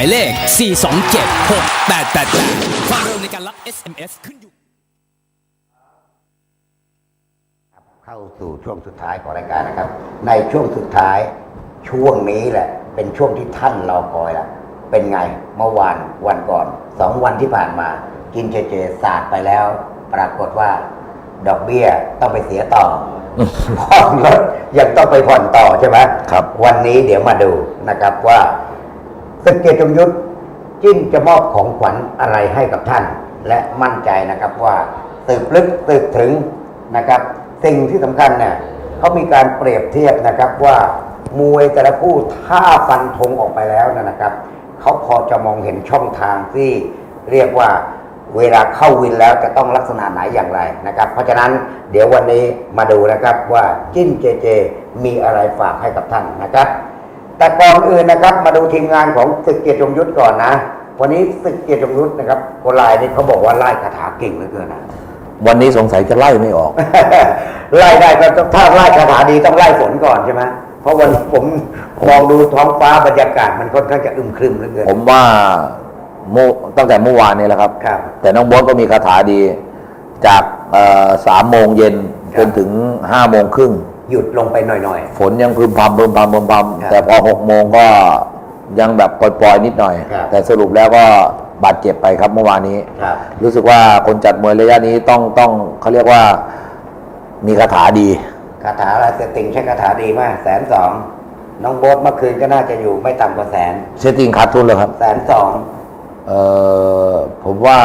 ายเลข 4276888 ความเร็วในการรับ SMS ขึ้นอยู่ เข้าสู่ช่วงสุดท้ายของรายการนะครับ ในช่วงสุดท้ายช่วงนี้แหละ เป็นช่วงที่ท่านรอคอยละเป็นไงเมื่อวานวันก่อนสองวันที่ผ่านมา กินเจเจศาสตร์ไปแล้ว ปรากฏว่า ดอกเบี้ยต้องไปเสียต่อผ่อนรถยังต้องไปผ่อนต่อใช่ไหมครับ วันนี้เดี๋ยวมาดูนะครับว่า ศึกเกียรติจงยุทธจิ้นจะมอบของขวัญอะไรให้กับท่าน และมั่นใจนะครับว่าสืบลึกสืบถึงนะครับสิ่งที่สำคัญเนี่ยเขามีการเปรียบเทียบนะครับว่ามวยแต่ละคู่ถ้าฟันธงออกไปแล้วนะครับเขาพอจะมองเห็นช่องทางที่เรียกว่าเวลาเข้าวินแล้วจะต้องลักษณะไหนอย่างไรนะครับ เพราะฉะนั้นเดี๋ยววันนี้มาดูนะครับว่าจิ้นเจเจมีอะไรฝากให้กับท่านนะครับ แต่ก่อนอื่นนะครับ มาดูทีมงานของศึกเกียรติจงยุทธก่อนนะ วันนี้ศึกเกียรติจงยุทธนะครับโกลายนี่เขาบอกว่าไล่คาถาเก่งเหลือเกินนะวันนี้สงสัยจะไล่ไม่ออก ไล่ได้ก็ต้องถ้าไล่คาถาดีต้องไล่ฝนก่อนใช่ไหมเพราะวันนี้ผมมองดูท้องฟ้าบรรยากาศมันค่อนข้างจะอึมครึมเหลือเกินผมว่าเมื่อตั้งแต่เมื่อวานนี้แหละครับครับ แต่น้องโบอสก็มีคาถาดีจากเอ่อสามโมงเย็นครับจนถึงห้าโมงครึ่ง หยุดลงไปหน่อยฝนยังพึมพำพึมพำพึมพครับำแต่พอหกโมงก็ยังแบบปล่อยๆนิดหน่อย ครับแต่สรุปแล้วก็บาดเจ็บไปครับเมื่อวานนี้ๆครับรู้สึกว่าคนจัดมวยระยะนี้ต้องต้องเขาเรียกว่ามีคาถาดี คาถาอะไรเซตติงใช้คาถาดีมากแสนสองน้องโบ๊ทเมื่อคืนก็น่าจะอยู่ไม่ต่ำกว่าแสนเซตติ้งขาดทุนเลยครับแสนสองเอ่อผมว่า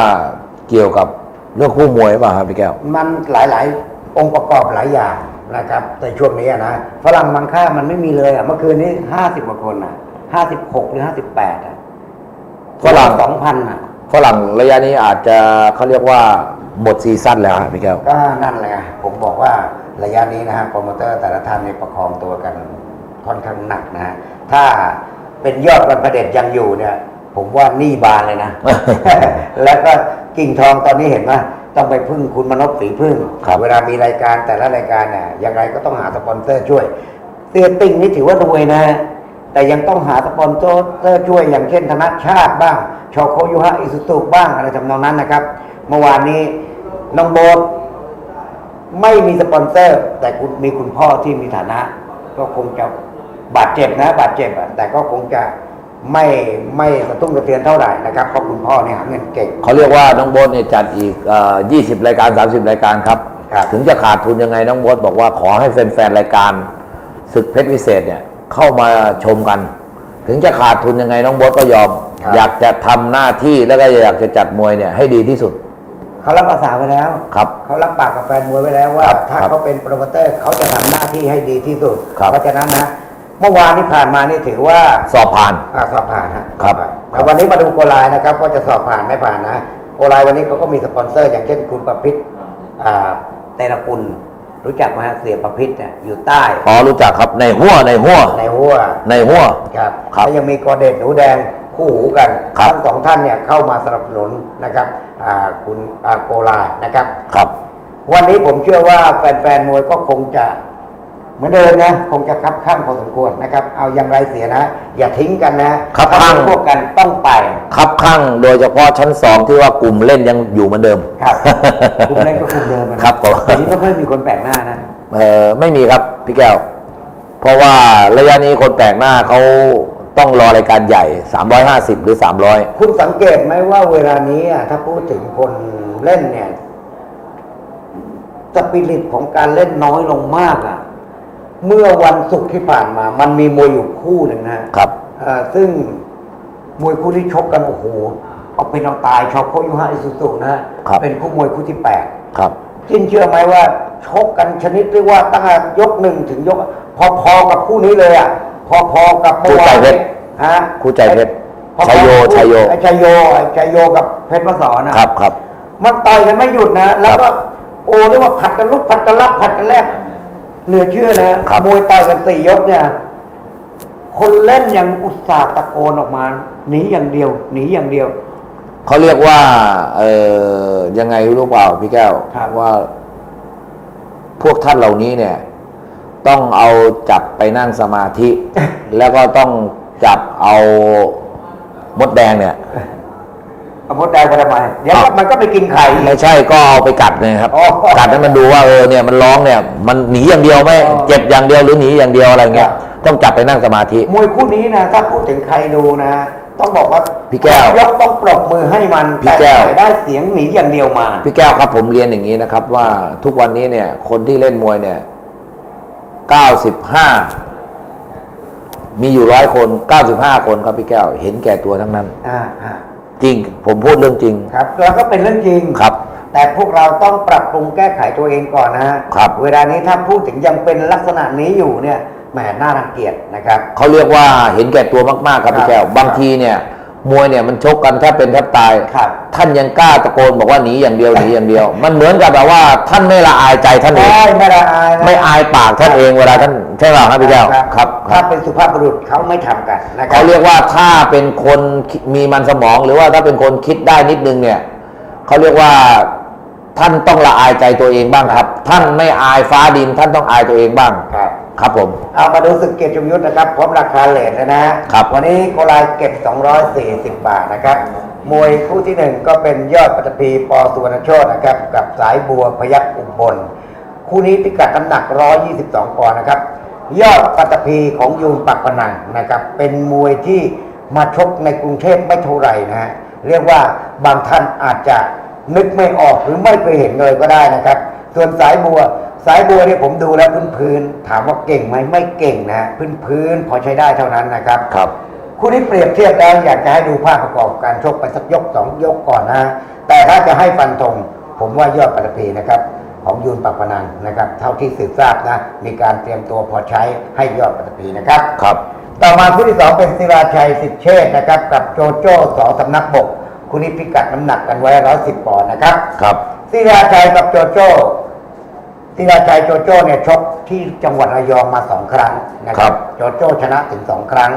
เกี่ยวกับเรื่องคู่มวยหรือเปล่าครับพี่แก้ว มันหลายๆ องค์ประกอบหลายอย่าง นะครับในช่วงนี้อะนะฝรั่งบางค่ามันไม่มีเลยอะเมื่อคืนนี้ห้าสิบกว่าคนอะห้าสิบหกหรือห้าสิบแปดอะฝรั่งสองพันอะฝรั่งระยะนี้อาจจะเขาเรียกว่าหมดซีซั่นแล้วครับพี่แก้วก็นั่นแหละไงผมบอกว่าระยะนี้นะฮะโปรโมเตอร์แต่ละท่านในประคองตัวกันค่อนข้างหนักนะฮะถ้าเป็นยอดวันพระเดชยังอยู่เนี่ย ผมว่าหนี่บานเลยนะ แล้วก็กิ่งทองตอนนี้เห็นไหม ต้องไปพึ่งคุณมนพสีพึ่งครับเวลามีรายการแต่ละรายการเนี่ยยังไงก็ต้องหาสปอนเซอร์ช่วยเตียติ่งนี่ถือว่ารวยนะ แต่ยังต้องหาสปอนเซอร์ช่วย อย่างเช่นธนชาติบ้างชอโคยูฮะอิสุตุบ้างอะไรทำนองนั้นนะครับ เมื่อวานนี้น้องโบทไม่มีสปอนเซอร์ แต่คุณมีคุณพ่อที่มีฐานะ ก็คงจะบาดเจ็บนะ บาดเจ็บอะแต่ก็คงจะ ไม่ไม่กระตุ้นกระเทือนเท่าไหร่นะครับเพราะคุณพ่อเนี่ยหาเงินเก่ง เขาเรียกว่าน้องโบ๊ทเนี่ยจัดอีกเอ่อ20 รายการ 30 รายการครับ ครับ ถึงจะขาดทุนยังไงน้องโบ๊ทบอกว่าขอให้แฟนๆรายการศึกเพชรวิเศษเนี่ยเข้ามาชมกัน ถึงจะขาดทุนยังไงน้องโบ๊ทก็ยอม ครับ อยากจะทำหน้าที่แล้วก็อยากจะจัดมวยเนี่ยให้ดีที่สุดเขารับภาษาไว้แล้ว ครับ เขารับปากกับแฟนมวยไว้แล้วว่า ครับถ้าครับเขาเป็นโปรโมเตอร์เขาจะทำหน้าที่ให้ดีที่สุด ครับเพราะฉะนั้นนะ เมื่อวานที่ผ่านมานี่ถือว่าสอบผ่าน อ่าสอบผ่านฮะครับสอบผ่านแต่วันนี้มาดูโกลายนะครับว่าจะสอบผ่านไม่ผ่านนะโกลายวันนี้เขาก็มีสปอนเซอร์ อย่างเช่นคุณประพิษอ่าเตระกุลรู้จักไหมฮะเสียประพิษเนี่ยอยู่ใต้พอรู้จักครับในหัวในหัวในหัวในหัว ครับครับแล้วยังมีกอเดชหนูแดงคู่หูกันครับ ทั้งสองท่านเนี่ยเข้ามาสนับสนุนนะครับอ่าคุณอ่าโกลายนะครับ ครับ วันนี้ผมเชื่อว่าแฟนๆมวยก็คงจะ เหมือนเดิมนะคงจะคับข้างพอสมควรนะครับ เอาอย่างไรเสียนะ อย่าทิ้งกันนะครับถ้าข้างเป็นพวกกันต้องไปครับข้างโดยเฉพาะชั้นสองที่ว่ากลุ่มเล่นยังอยู่เหมือนเดิมครับกลุ่มเล่นก็กลุ่มเดิมนะครับผมทีนี้ก็เพิ่มมีคนแปลกหน้านะเออไม่มีครับพี่แก้ว เพราะว่าระยะนี้คนแปลกหน้าเขาต้องรอรายการใหญ่ 350 หรือ 300 คุณสังเกตไหมว่าเวลานี้อะถ้าพูดถึงคนเล่นเนี่ยสปิริตของการเล่นน้อยลงมากอะ เมื่อวันศุกร์ที่ผ่านมา มันมีมวยอยู่คู่หนึ่งนะครับเอ่อซึ่งมวยคู่ที่ชกกันโอ้โหเอาเป็นเอาตายชอบโคยุฮะอิสุสุนะฮะครับเป็นคู่มวยคู่ที่แปดครับจินเชื่อไหมว่าชกกันชนิดเรียกว่าตั้งแต่ยกหนึ่งถึงยก พอๆกับคู่นี้เลยอะ พอๆกับเมื่อวานคู่ใจเพชรฮะคู่ใจเพชรพอๆชัยโยกับคู่ชัยโยไอ้ชัยโยไอ้ชัยโยกับเพชรมสอนนะครับครับ มันต่อยกันไม่หยุดนะ แล้วก็โอ้เรียกว่าผัดกันลุกผัดกันรับผัดกันแลก เหลือเชื่อนะครับมวยต่อยกันสี่ยกเนี่ย คนเล่นยังอุตส่าห์ตะโกนออกมาหนีอย่างเดียวหนีอย่างเดียวเขาเรียกว่า เออยังไงรู้เปล่าพี่แก้วครับว่า พวกท่านเหล่านี้เนี่ย ต้องเอาจับไปนั่งสมาธิ แล้วก็ต้องจับเอามดแดงเนี่ย เอามดแดงไปทำไมเดี๋ยวอ้าวมันก็ไปกินไข่อีก ไม่ใช่ก็เอาไปกัดไงครับ อ๋อกัดให้มันดูว่าเออเนี่ยมันร้องเนี่ยมันหนีอย่างเดียวไหม่อ๋อ เจ็บอย่างเดียวหรือหนีอย่างเดียวอะไรเงี้ยครับต้องจับไปนั่งสมาธิ มวยคู่นี้นะถ้าพูดถึงใครดูนะ ต้องบอกว่าพี่แก้วยกต้องปรบมือให้มันพี่แก้ว ต่ได้เสียงหนีอย่างเดียวมา พี่แก้วครับผมเรียนอย่างนี้นะครับ ว่าทุกวันนี้เนี่ย คนที่เล่นมวยเนี่ยเก้าสิบห้ามีอยู่ร้อยคนเก้าสิบห้าคนครับพี่แก้ว เห็นแก่ตัวทั้งนั้น อ่าอ่า จริง ผมพูดเรื่องจริง ครับแล้วก็เป็นเรื่องจริง ครับ แต่พวกเราต้องปรับปรุงแก้ไขตัวเองก่อนนะฮะครับ เวลานี้ถ้าพูดถึงยังเป็นลักษณะนี้อยู่เนี่ยแหมน่ารังเกียจนะครับ เขาเรียกว่าเห็นแก่ตัวมากๆครับพี่แก้วครับบางทีเนี่ย มวยเนี่ยมันชกกันแทบเป็นแทบตาย ครับท่านยังกล้าตะโกนบอกว่าหนีอย่างเดียวหนีอย่างเดียว มันเหมือนกับแบบว่าท่านไม่ละอายใจท่านเองใช่ไม่ละอายนะไม่อายปากท่านเองเวลาท่านใช่ไหมครับพี่แก้วครับครับคถ้ารับเป็นสุภาพบุรุษเขาไม่ทำกันนะครัเขาเรียกว่าถ้าเป็นคนคิดมีมันสมองหรือว่าถ้าเป็นคนคิดได้นิดนึงเนี่ยเขาเรียกว่าท่านต้องละอายใจตัวเองบ้างครับ ท่านไม่อายฟ้าดินท่านต้องอายตัวเองบ้าง ครับ ครับผม เอามาดูสึกเกียรติจงยุทธนะครับพร้อมราคาเลทนะนะฮะครับ วันนี้โกลายเก็บ 240 บาทนะครับ มวยคู่ที่หนึ่งก็เป็นยอดปัตภีปอสุวรรณโชตนะครับ กับสายบัวพยัคฆ์อุบล คู่นี้พิกัดน้ำหนัก 122ปอนด์นะครับ ยอดปัตภีของยูนปักพนังนะครับ เป็นมวยที่มาชกในกรุงเทพไม่เท่าไหร่นะฮะ เรียกว่าบางท่านอาจจะนึกไม่ออกหรือไม่เคยเห็นเลยก็ได้นะครับ ส่วนสายบัว สายบัวเนี่ยผมดูแล้วพื้นๆถามว่าเก่งไหมไม่เก่งนะพื้นๆพอใช้ได้เท่านั้นนะครับครับคู่นี้เปรียบเทียบแล้วอยากจะให้ดูภาพประกอบการชกไปสักยกสองยกก่อนนะแต่ถ้าจะให้ฟันธงผมว่ายอดปัตภีนะครับ ของยูนปักพนังนะครับ เท่าที่สืบทราบนะ มีการเตรียมตัวพอใช้ให้ยอดปัตภีนะครับครับ ต่อมาคู่ที่สองเป็นศิราชัยสิทธิเชษฐ์นะครับ กับโจโจ้สอสำนักบกคู่นี้พิกัดน้ำหนักกันไว้ร้อยสิบปอนด์นะครับครับศิราชัยกับโจโจ้ ศิราชัยโจโจ้เนี่ยชกที่จังหวัดระยองมาสองครั้งนะคครัรับบโจโจ้ชนะถึงสองครั้ง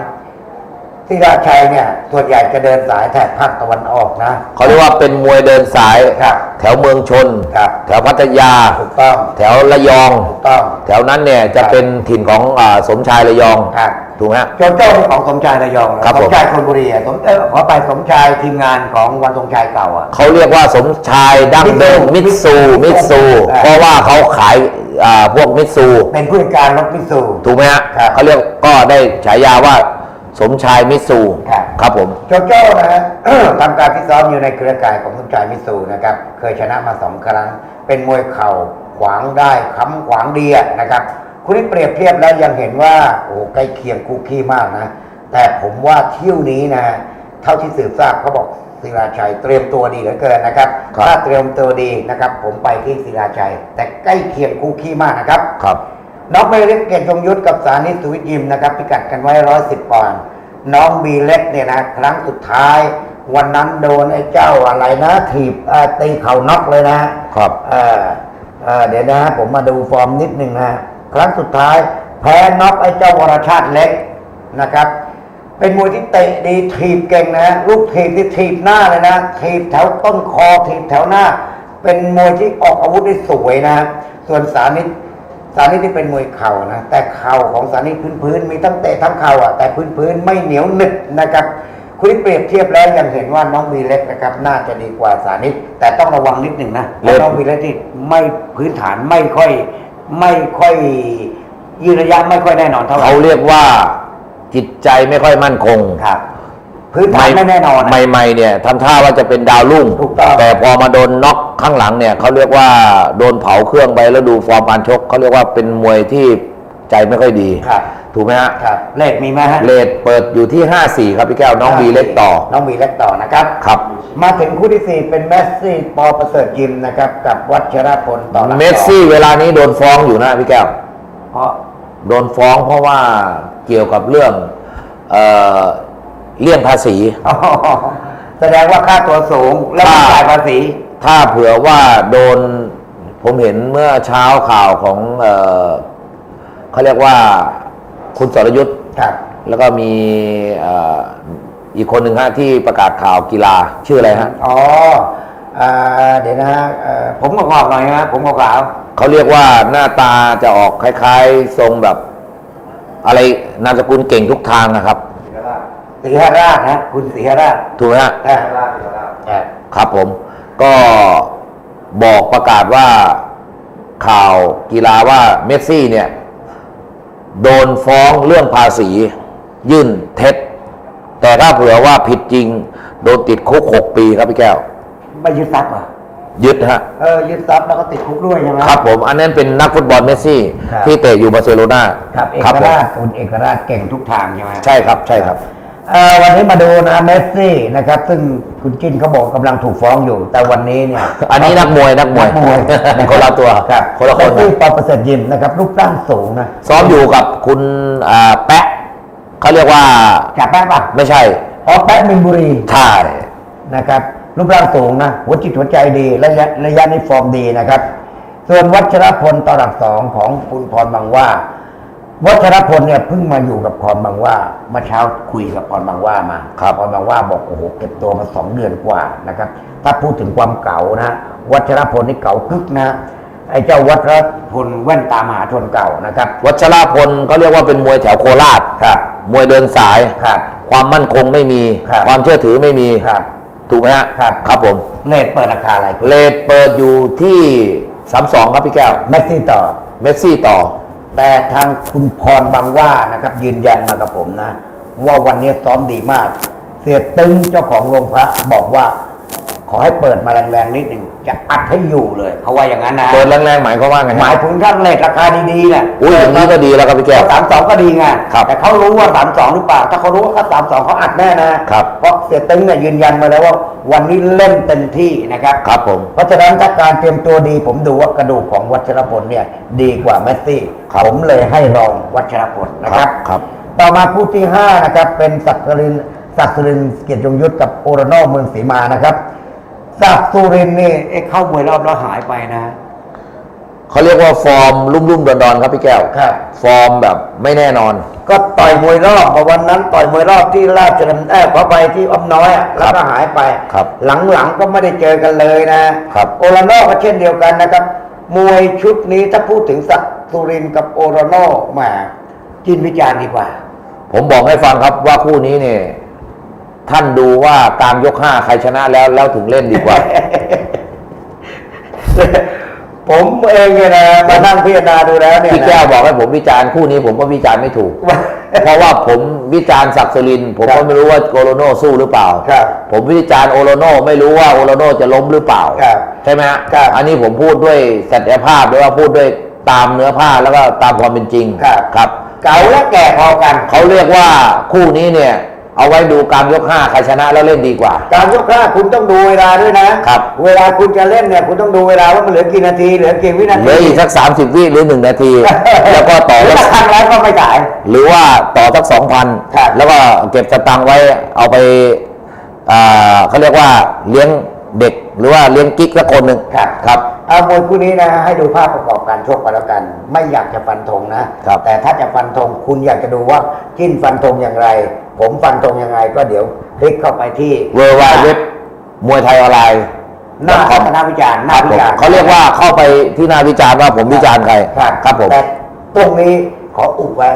ศิราชัยเนี่ยส่วนใหญ่จะเดินสายแถบภาคตะวันออกนะ เขาเรียกว่าเป็นมวยเดินสาย ครับ แถวเมืองชน ครับ แถวพัทยา ถูกต้อง แถวระยอง ถูกต้อง แถวนั้นเนี่ยจะเป็นถิ่นของอาสมชายระยอง ครับถูกไหมฮะ โจโจ้เป็นของสมชายระยองนะครับสผมมชายคนบุรีอะสมเออขอไปสมชายทีมงานของวันสมชายเก่าอะ เขาเรียกว่าสมชายดั้งเดิมมิตซูมิตซู อ่า เพราะว่าเขาขายอ่าพวกมิตซู เป็นผู้จัดการรถมิตซู ถูกไหมฮะครับ เขาเรียกก็ได้ฉายาว่า สมชายมิตซูครับ ครับผม โจโจ้นะฮะ ทำการฟิตซ้อมอยู่ในเครือข่ายของสมชายมิตซูนะครับ เคยชนะมาสองครั้ง เป็นมวยเข่าขวางได้ค้ำขวางดีอะนะครับ คุณที่เปรียบเทียบแล้วยังเห็นว่าโอ้ใกล้เคียงคู่ขี้มากนะ แต่ผมว่าเที่ยวนี้นะ เท่าที่สืบทราบเขาบอกศิลาชัยเตรียมตัวดีเหลือเกินนะครับ ครับ ถ้าเตรียมตัวดีนะครับ ผมไปที่ศิลาชัย แต่ใกล้เคียงคู่ขี้มากนะครับ ครับ น้องเมเล็กเกียรติจงยุทธกับสานิตสุวิทย์ยิมนะครับ พิกัดกันไว้ร้อยสิบปอนด์น้องบีเล็กเนี่ยนะครั้งสุดท้าย วันนั้นโดนไอ้เจ้าอะไรนะถีบเอ่อตีเข่าน็อกเลยนะครับเออเออเดี๋ยวนะผมมาดูฟอร์มนิดหนึ่งนะครั้งสุดท้าย แพ้น็อกไอ้เจ้าวรชาติเล็กนะครับ เป็นมวยที่เตะดีถีบเก่งนะลูกถีบที่ถีบหน้าเลยนะถีบแถวต้นคอถีบแถวหน้า เป็นมวยที่ออกอาวุธได้สวยนะ ส่วนสานิตสานิตที่เป็นมวยเข่านะแต่เข่าของสานิตพื้นๆมีทั้งเตะทั้งเข่าอะแต่พื้นๆไม่เหนียวหนึบนะครับคุณที่เปรียบเทียบแล้วยังเห็นว่าน้องวีเล็กนะครับ น่าจะดีกว่าสานิตแต่ต้องระวังนิดหนึ่งนะเพราะน้องวีเล็กที่ไม่พื้นฐานไม่ค่อย ไม่ค่อยยืนระยะไม่ค่อยแน่นอนเท่าไหร่เขาเรียกว่าจิตใจไม่ค่อยมั่นคงครับ พื้นฐานไม่แน่นอนนะใหม่ๆเนี่ยทำท่าว่าจะเป็นดาวรุ่ง ถูกต้อง แต่พอมาโดนน็อกข้างหลังเนี่ยเขาเรียกว่าโดนเผาเครื่องไปแล้วดูฟอร์มการชกเขาเรียกว่าเป็นมวยที่ใจไม่ค่อยดี ครับถูกไหมฮะครับเลขมีไหมฮะเลทเปิดอยู่ที่ 5-4 ครับพี่แก้วน้องบีเล็กต่อน้องบีเล็กต่อนะครับ ครับ มาถึงคู่ที่สี่เป็นแมสซี่ปอประเสริฐยิมนะครับ กับวัชรพลต่อหลักเมสซี่เวลานี้โดนฟ้องอยู่นะพี่แก้ว เพราะ โดนฟ้องเพราะว่าเกี่ยวกับเรื่องเอ่อ เลี่ยงภาษี อ๋อแสดงว่าค่าตัวสูงแล้วไม่จ่ายภาษี ถ้าเผื่อว่าโดนผมเห็นเมื่อเช้าข่าวของเอ่อเขาเรียกว่าคุณสรยุทธ์ครับ แล้วก็มีเอ่ออีกคนหนึ่งฮะที่ประกาศข่าวกีฬาชื่ออะไรฮะอ๋ออ่าเดี๋ยวนะฮะเอ่อผมก็ขอบหน่อยนะผมก็ขาวเขาเรียกว่าหน้าตาจะออกคล้าย ๆ ทรงแบบ อะไรนามสกุลเก่งทุกทางนะครับ ศรีหราชนะคุณศรีหราชถูกไหมฮะอ่าอ่าครับผม ก็บอกประกาศว่าข่าวกีฬาว่าเมสซี่เนี่ย โดนฟ้องเรื่องภาษี ยื่นเท็จ แต่ถ้าเผื่อว่าผิดจริง โดนติดคุกหกปีครับพี่แก้ว ไม่ยึดทรัพย์อะยึดฮะ เออยึดทรัพย์แล้วก็ติดคุกด้วยใช่ไหม ครับผม อันนั้นเป็นนักฟุตบอลเมสซี่ ครับ ที่เตะอยู่บาร์เซโลนาครับเอกผมราชคุณเอกราชเก่งทุกทางใช่ไหม ใช่ครับใช่ครับเอ่อ วันนี้มาดูนะเมสซี่นะครับ ซึ่งคุณจิ้นเขาบอกกำลังถูกฟ้องอยู่ แต่วันนี้เนี่ยอันนี้นักมวยนักมวยนักมวยคนละตัวครับคนละคนเมสซี่ปอประเสริฐยิมนะครับรูปร่างสูงนะซ้อมอยู่กับคุณอ่าแปะเขาเรียกว่าจับแป๊บป่ะไม่ใช่อ๋อแป๊บมินบุรีใช่นะครับรูปร่างสูงนะหัวจิตหัวใจดีระยะระยะนี้ฟอร์มดีนะครับ ส่วนวัชรพลต่อหลักสองของคุณพรบางว่า วัชรพลเนี่ยเพิ่งมาอยู่กับพรบางว่าเมื่อเช้าคุยกับพรบางว่ามาครับพรบางว่าบอกโอ้โหเก็บตัวมาสองเดือนกว่านะครับ ถ้าพูดถึงความเก่านะ วัชรพลนี่เก่ากึกนะไอ้เจ้าวัชรพลแว่นตามหาชนเก่านะครับ วัชราพลเขาเรียกว่าเป็นมวยแถวโคราชครับ มวยเดินสายครับความมั่นคงไม่มีครับความเชื่อถือไม่มีครับถูกไหมฮะครับครับผมเลทเปิดราคาอะไรเลทเปิดอยู่ที่สามสองครับพี่แก้วเมสซี่ต่อเมสซี่ต่อ แต่ทางคุณพรบางว่านะครับ ยืนยันมากับผมนะ ว่าวันนี้ซ้อมดีมาก เสียตึงเจ้าของโรงพระบอกว่า ขอให้เปิดมาแรงๆนิดหนึ่งจะอัดให้อยู่เลยเขาว่าอย่างนั้นนะเปิดแรงๆหมายความว่าไงหมายฮะถึงถ้าเลทราคาดีๆเนี่ยอุ้ยอย่างนี้ก็ดีแล้วครับพี่แก้วสามสองก็ดีไงครับแต่เขารู้ว่าสามสองหรือเปล่าถ้าเขารู้ว่าเขาสามสองเขาอัดแน่นะครับเพราะเสียตึงเนี่ยยืนยันมาแล้วว่า วันนี้เล่นเต็มที่นะครับครับผมเพราะฉะนั้นถ้าการเตรียมตัวดี ผมดูว่ากระดูกของวัชรพลเนี่ยดีกว่าเมสซี่ครับผมเลยให้รองวัชรพลนะครับครับต่อมาคู่ที่5นะครับเป็นศักดิ์รินศักดิ์สุรินทร์เกียรติยงยุทธกับโอโรโนเมืองศรีมานะครับ ศักดิ์สุรินทร์นี่เอ๊ะเข้ามวยรอบแล้วหายไปนะ เขาเรียกว่าฟอร์มลุ่มๆดอนๆครับพี่แก้ว ครับ ฟอร์มแบบไม่แน่นอน ก็ต่อยมวยรอบมาวันนั้น ต่อยมวยรอบที่ราชดำเนินพอไปที่อ้อมน้อยอะแล้วก็หายไป ครับหลังๆก็ไม่ได้เจอกันเลยนะครับ โอโรโนก็เช่นเดียวกันนะครับ มวยชุดนี้ถ้าพูดถึงศักดิ์สุรินทร์กับโอโรโนแหมจินวิจารณ์ดีกว่า ผมบอกให้ฟังครับว่าคู่นี้เนี่ย ท่านดูว่ากลางยกห้าใครชนะแล้วแล้วถึงเล่นดีกว่า ผมเองเนี่ยนะมานั่งพิจารณาดูแล้วเนี่ยพี่นะแก้วบอกให้ผมวิจารณ์คู่นี้ผมก็วิจารณ์ไม่ถูก เพราะว่าผมวิจารณ์ศักดิ์สุรินทร์ผมครัก็บไม่รู้ว่าโอโลโนสู้หรือเปล่าครับผมวิจารณ์โอโลโนไม่รู้ว่าโอโลโนจะล้มหรือเปล่าครับใช่ไหมฮะครับอันนี้ผมพูดด้วยศักยภาพหรือว่าพูดด้วยตามเนื้อผ้าแล้วก็ตามความเป็นจริงครับครับเก่าและแก่พอกัน เขาเรียกว่าคู่นี้เนี่ย เอาไว้ดูกลางยกห้าใครชนะแล้วเล่นดีกว่า การยกห้าคุณต้องดูเวลาด้วยนะครับ เวลาคุณจะเล่นเนี่ยคุณต้องดูเวลาว่ามันเหลือกี่นาทีเหลือกี่วินาเหทีลืออีกสักสามสิบวิหรือหนึ่งนาที แล้วก็ต่อหรือสักถ้าทางแล้วก็ไม่จ่าย หรือว่าต่อสักสองพันครับแล้วก็เก็บสตังค์ไว้เอาไปอ่าเขาเรียกว่าเลี้ยงเด็กหรือว่าเลี้ยงกิ๊กสักคนหนึ่งครับครับ เอามวยคู่นี้นะให้ดูภาพประกอบการชกกันแล้วกัน ไม่อยากจะฟันธงนะ ครับแต่ถ้าจะฟันธงคุณอยากจะดูว่าจิ้นฟันธงอย่างไร ผมฟันธงยังไง ก็เดี๋ยวคลิกเข้าไปที่เวอร์ไวเว็บมวยไทยออนไลน์ หน้าคอมคณะวิจารณ์หคน้ารับวิผมจารณ์เขาเรียกว่าเข้าไปที่หน้าวิจารณ์ว่าผมวิจารณ์ใครครับครับผม แต่ตรงนี้ขออุบไว้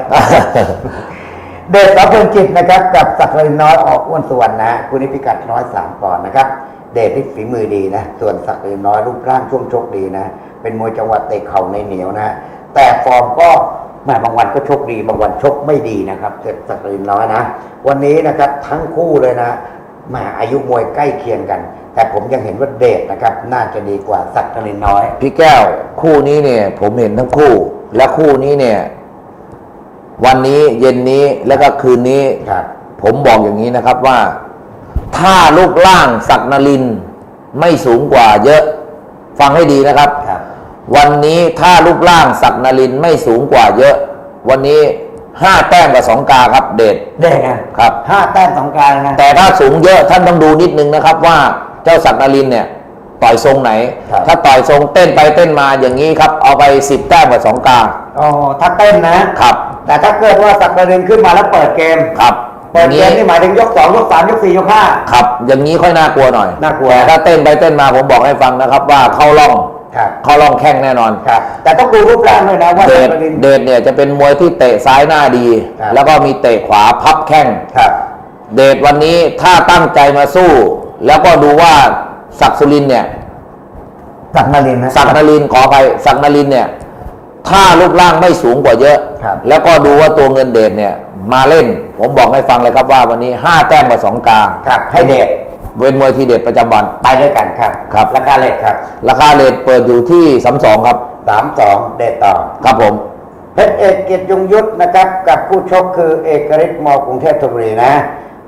เดชสาวเพลินจิตนะครับกับสักดิ์รินน้อยออกอ้วนสุวรรณนะคู่นี้พิกัดร้อยสามปอนด์นะครับ เดชนี่ฝีมือดีนะ ส่วนสักดิ์รินน้อยรูปร่างช่วงชกดีนะ เป็นมวยจังหวะเตะเข่าในเหนียวนะ แต่ฟอร์มก็แหม่บางวันก็ชกดี บางวันชกไม่ดีนะครับเดชสักดิ์รินน้อยนะ วันนี้นะครับทั้งคู่เลยนะแหมอายุมวยใกล้เคียงกัน แต่ผมยังเห็นว่าเดชนะครับ น่าจะดีกว่าสักดิ์รินน้อย พี่แก้วคู่นี้เนี่ย ผมเห็นทั้งคู่ และคู่นี้เนี่ย วันนี้เย็นนี้แล้วก็คืนนี้ครับผมบอกอย่างนี้นะครับว่า ถ้ารูปร่างศักดิ์นรินทร์ไม่สูงกว่าเยอะ ฟังให้ดีนะครับครับวันนี้ถ้ารูปร่างศักดิ์นรินทร์ไม่สูงกว่าเยอะ วันนี้ห้าแต้มกับสองกาครับ เดชเดชนะครับห้าแต้มสองการนะแต่ถ้าสูงเยอะท่านต้องดูนิดนึงนะครับว่าเจ้าศักดิ์นรินทร์เนี่ยต่อยทรงไหนครับถ้าต่อยทรงเต้นไปเต้นมาอย่างนี้ครับ เอาไปสิบแต้มกับสองกาอ๋อถ้าเต้นนะครับ แต่ถ้าเกิดว่าสักประเด็นขึ้นมาแล้วเปิดเกมครับ เปิดเกมนี่หมายถึงยกสองยกสามยกสี่ยกห้าครับ อย่างนี้ค่อยน่ากลัวหน่อยน่ากลัวแต่ถ้าเต้นไปเต้นมาผมบอกให้ฟังนะครับ ว่าเข้าร่องครับเข้าร่องแข้งแน่นอนครับแต่ต้องดูรูปร่างด้วยนะว่าเดสักชประเด็นเดชเนี่ยจะเป็นมวยที่เตะซ้ายหน้าดีครับแล้วก็มีเตะขวาพับแข้งครับ เดชวันนี้ถ้าตั้งใจมาสู้ แล้วก็ดูว่าศักดิ์สุรินทร์เนี่ยสักมารินนะศักดิ์นรินทร์ขออภัยศักดิ์นรินทร์เนี่ย ถ้ารูปร่างไม่สูงกว่าเยอะ ครับแล้วก็ดูว่าตัวเงินเดชเนี่ย มาเล่น ผมบอกให้ฟังเลยครับว่าวันนี้ห้าแต้มกับสองกาครับให้เดชเว้นมวยทีเด็ดประจำวัน ไปด้วยกันครับครับ ราคาเลทครับราคาเลทเปิดอยู่ที่สามสองครับ สามสองเดทต่อ ครับผม เพชรเอกเกียรติยงยุทธนะครับ กับผู้ชกคือเอกฤทธิ์มกรุงเทพธนบุรีนะ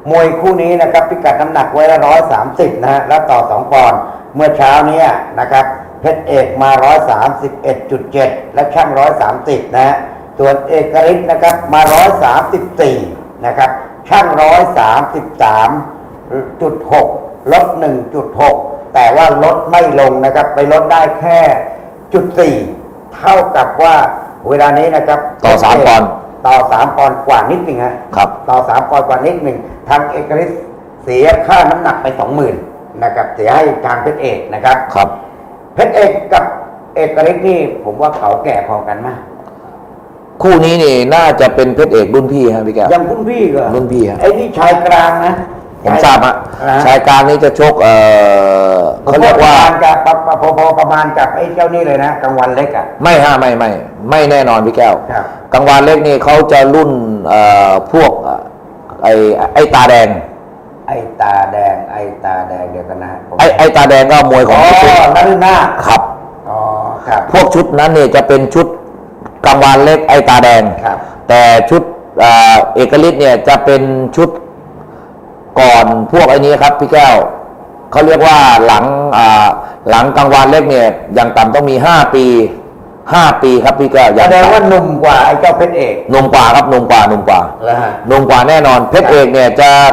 มวยคู่นี้นะครับพิกัดน้ำหนักไว้ละร้อยสามสิบนะฮะแล้วต่อสองปอนด์เมื่อเช้าเนี้นะครับ เพชรเอกมาร้อยสามสิบเอ็ดจุดเจ็ดและช่างร้อยสามสิบนะฮะส่วนเอกฤทธิ์นะครับมาร้อยสามสิบสี่นะครับ ช่างร้อยสามสิบสามจุดหกลดหนึ่งจุดหกแต่ว่าลดไม่ลงนะครับ ไปลดได้แค่จุดสี่เท่ากับว่าเวลานี้นะครับ ต่อสามปอนด์ต่อสามปอนด์กว่านิดหนึ่งฮะครับ ต่อสามปอนด์กว่านิดหนึ่งทางเอกฤทธิ์เสียค่าน้ำหนักไปสองหมื่นนะครับ เสียให้ทางเพชรเอกนะครับครับ เพชรเอกกับเอกฤทธิ์นี่ผมว่าเขาแก่พอกันมาก คู่นี้นี่น่าจะเป็นเพชรเอกรุ่นพี่ฮะพี่แก้วยังรุ่นพี่ก็รุ่นพี่ฮะไอ้นี่ชายกลางนะผมทราบฮะนะชายกลางนี่จะชกเอ่อเขาเรียกว่าประมณกับปะปะพอๆประมาณกับไอ้เจ้านี่เลยนะกลางวันเล็กอะไม่ฮะไม่ไม่ไม่แน่นอนพี่แก้วครับกลางวันเล็กนี่เขาจะรุ่นเอ่อพวกเอ่อไอ้ไอ้ตาแดง ไอ้ตาแดง ไอ้ตาแดงเดียวกันนะผมไอ้ไอ้ตาแดงก็มวยขอ๋องอพี่ชุดนั่นหน้าครับ อ๋อครับ พวกชุดนั้นเนี่ยจะเป็นชุดกลางวันเล็กไอ้ตาแดง ครับ แต่ชุดเอ่อเอกฤทธิ์เนี่ยจะเป็นชุดก่อนพวกไอ้นี้ครับพี่แก้วเขาเรียกว่าหลังอ่าหลังกลางวันเล็กเนี่ยอย่างต่ำต้องมีห้าปีห้าปีครับพี่แก้วอแสย่างดงว่าต่ำหนุ่มกว่าไอ้เจ้าเพชรเอกหนุ่มกว่าครับหนุ่มกว่าหนุ่มกว่าแล้วฮะ หนุ่มกว่าแน่นอนเพชรเอกเนี่ยจะอ่า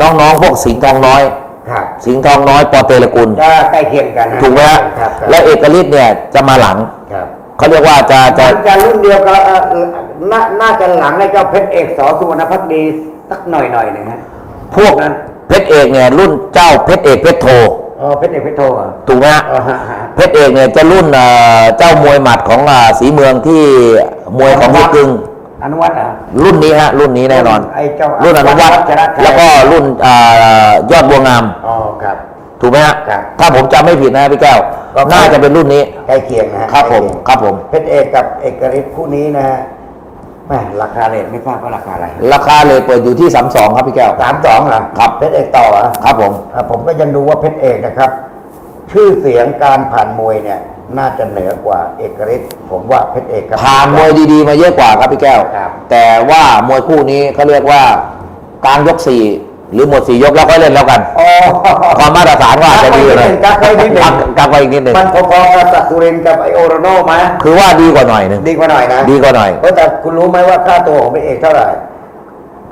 น้องๆพวกสิงห์ทองน้อยครับสิงห์ทองน้อยปอเตรกุลจะใกล้เคียงกันนะถูกไหมฮะครับครับและเอกฤทธิ์เนี่ยจะมาหลังครับเขาเรียกว่าจะจะมันจะรุ่นเดียวกับเอ่อเอ่อน่าน่าจะหลังไอ้เจ้าเพชรเอกสอสุวรรณพักดีสักหน่อยหน่อยหนึ่งฮะ พวกนั้น เพชรเอกเนี่ยรุ่นเจ้าเพชรเอกเพชรโทอ๋อเพชรเอกเพชรโทเหรอถูกไหมฮะอ๋อฮะฮะเพชรเอกเนี่ยจะรุ่นเอ่อเจ้ามวยหมัดของอ่าสีเมืองที่มวยของพี่กึง อนุวัฒน์เหรอรุ่นนี้ฮะรุ่นนี้แน่นอนไอ้เจ้ารุ่นอนุวัฒน์วัชรชัย แล้วก็รุ่นอ่ายอดบัวงาม อ๋อครับ ถูกไหมฮะครับถ้าผมจำไม่ผิดนะพี่แก้ว ก็ น่าจะเป็นรุ่นนี้ ใกล้เคียงนะฮะครับผมใกล้เยงครับผมเพชรเอกกับเอกฤทธิ์คู่นี้นะฮะแม่ราคาเรทไม่ทราบว่าราคาอะไรราคาเลยเปิดอยู่ที่สามสองครับพี่แก้ว สามสองเหรอครับ เพชรเอกต่อเหรอ ครับผม อะผมก็ยังดูว่าเพชรเอกนะครับ ชื่อเสียงการผ่านมวยเนี่ย น่าจะเหนือกว่าเอกฤทธิ์ผมว่าเพชรเอกครับผ่านมวยดีๆ มาเยอะกว่าครับพี่แก้ว ครับแต่ว่ามวยคู่นี้เขาเรียกว่ากลางยกสี่หรือหมดสี่ยกแล้วก็เล่นแล้วกันอ๋อความมาตรฐานก็อาจจะดีเลยกักไว้นิดหนึ่งกักไว้อีกนิดหนึ่งมันพอๆกับสักสุรินทร์กับไอโอโรโนไหมคือว่าดีกว่าหน่อยหนึ่งดีกว่าหน่อยนะดีกว่าหน่อย เออแต่คุณรู้ไหมว่าค่าตัวของเพชรเอกเท่าไหร่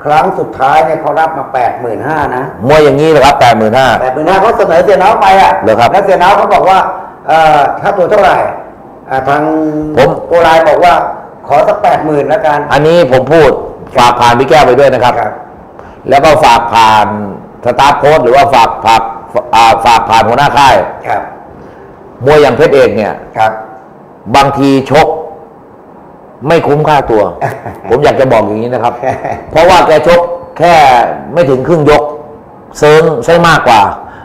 ครั้งสุดท้ายเนี่ยเขารับมาแปดหมื่นห้านะ มวยอย่างนี้เลยครับแปดหมื่นห้า แปดหมื่นห้าเขาเสนอเสียน้องไปอะเหรอครับ แล้วเสียน้องเขาบอกว่าเอ่อ ค่าตัวเท่าไหร่อ่าทางผมตัวลายบอกว่าขอสักแปดหมื่นแล้วกัน อันนี้ผมพูดฝากผ่านพี่แก้วไปด้วยนะครับครับแล้วก็ฝากผ่านสตาฟโค้ดหรือว่าฝากฝากอ่าฝากผ่านหัวหน้าค่ายครับมวยอย่างเพชรเอกเนี่ยครับ บางทีชก ไม่คุ้มค่าตัว ผมอยากจะบอกอย่างนี้นะครับ เพราะว่าแกชกแค่ไม่ถึงครึ่งยก เซิงใช่มากกว่า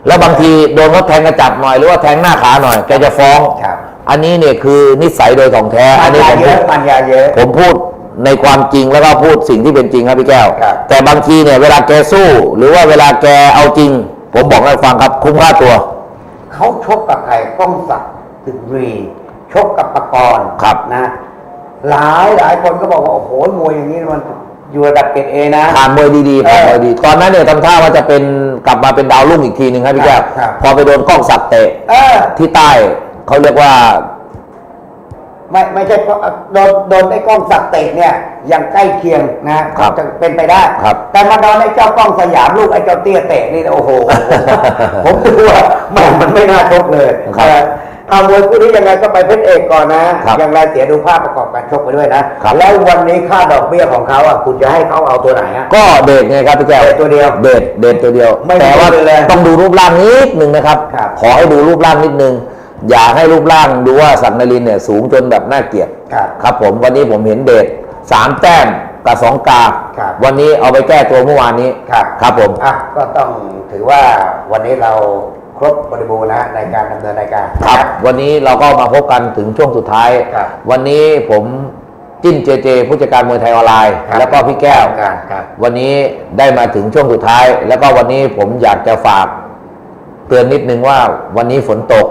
แล้วบางทีโดนรถแทงกระจับหน่อยหรือว่าแทงหน้าขาหน่อยแกจะฟ้อง ครับอันนี้เนี่ยคือนิสัยโดยของแท้ปัอัญนนี้ญาผมเยพูอะดปัญญาเยอะ ผมพูดในความจริงแล้วก็พูดสิ่งที่เป็นจริงครับพี่แก้ว ครับ แต่บางทีเนี่ยเวลาแกสู้ หรือว่าเวลาแกเอาจริง ผมบอกให้ฟังครับคุ้มค่าตัว เขาชกกับใครก้องศักดิ์ตึกรีชกกับปะกรณ์ครับนะ หลายหลายคนก็บอกว่า โอ้โหมวยอย่างนี้มัน อยู่ระดับเกรดเอนะ ผ่านมวยดีๆผ่านมวยดี ตอนนั้นเนี่ยทำท่าว่าจะเป็นกลับมาเป็นดาวรุ่งอีกทีหนึ่งครับพี่แก้วครับ พอไปโดนกล้องสักดิ์เตะเออ ที่ใต้เขาเรียกว่า ไม่ไม่ใช่เพราะโดนโดนไอ้กล้องสักดิ์เตะเนี่ยยังใกล้เคียงนะครับจะเป็นไปได้ ครับแต่มาโดนไอ้เจ้ากล้องสยามลูกไอ้เจ้าเตี้ยเตะนี่โอ้โห ผมดูว่ามันมันไม่น่าชกเลยครับ เออ เอามวยคู่นี้ยังไงก็ไปเพชรเอกก่อนนะครับอย่างไรเสียดูภาพประกอบการชกไปด้วยนะครับ แล้ววันนี้ค่าดอกเบี้ยของเขาอะคุณจะให้เขาเอาตัวไหนอะก็เดทไงครับพี่แก้วเดทตัวเดียวเดทเดทตัวเดียว ไม่แต่ว่ามีเลยต้องดูรูปร่างนิดนึงนะครับ ครับ ขอให้ดูรูปร่างนิดนึง อย่าให้รูปร่างดูว่าสักดิ์นรินทร์เนี่ยสูงจนแบบน่าเกลียด ครับ ครับผมวันนี้ผมเห็นเดทสามแต้มกับสองกา ครับ วันนี้เอาไปแก้ตัวเมื่อวานนี้ ครับ ครับผม อะก็ต้องถือว่าวันนี้เราค รบบริบูรณ์นะในการดำเนินรายการ ครับวันนี้เราก็มาพบกันถึงช่วงสุดท้าย ครับวันนี้ผมจิ้นเจเจผู้จัดการมวยไทยออนไลน์ ครับแล้วก็พี่แก้ว ครับครับวันนี้ได้มาถึงช่วงสุดท้าย แล้วก็วันนี้ผมอยากจะฝาก เตือนนิดนึงว่าวันนี้ฝนตก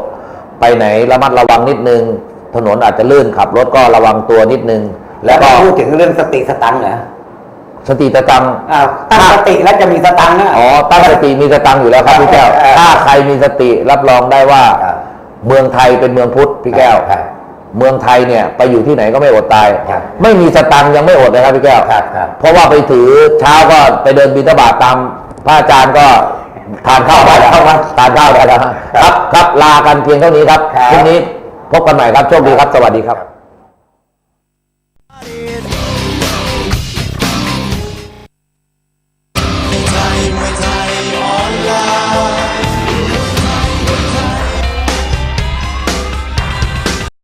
ไปไหนระมัดระวังนิดนึง ถนนอาจจะลื่นขับรถก็ระวังตัวนิดนึง แล้แล้ววก็ก็พูดถึงเรื่องสติสตังค์เหรอ สติตะตังอ้าวตั้งสติแล้วจะมีสตังค์นะ อ๋อตั้งสติมีสตังค์อยู่แล้วครับพี่แก้วเออ ถ้าใครมีสติรับรองได้ว่า ครับ เมืองไทยเป็นเมืองพุทธพี่แก้ว ครับ เมืองไทยเนี่ยไปอยู่ที่ไหนก็ไม่อดตาย ครับ ไม่มีสตังค์ยังไม่อดเลยครับพี่แก้ว ครับครับ เพราะว่าไปถือเช้าก็ไปเดินบิณฑบาตตามพระอาจารย์ก็ทานข้าวได้แล้วทานข้าวได้แล้วครับครับลากันเพียงเท่านี้ครับครับ พรุ่งนี้พบกันใหม่ครับโชคดีครับสวัสดีครับ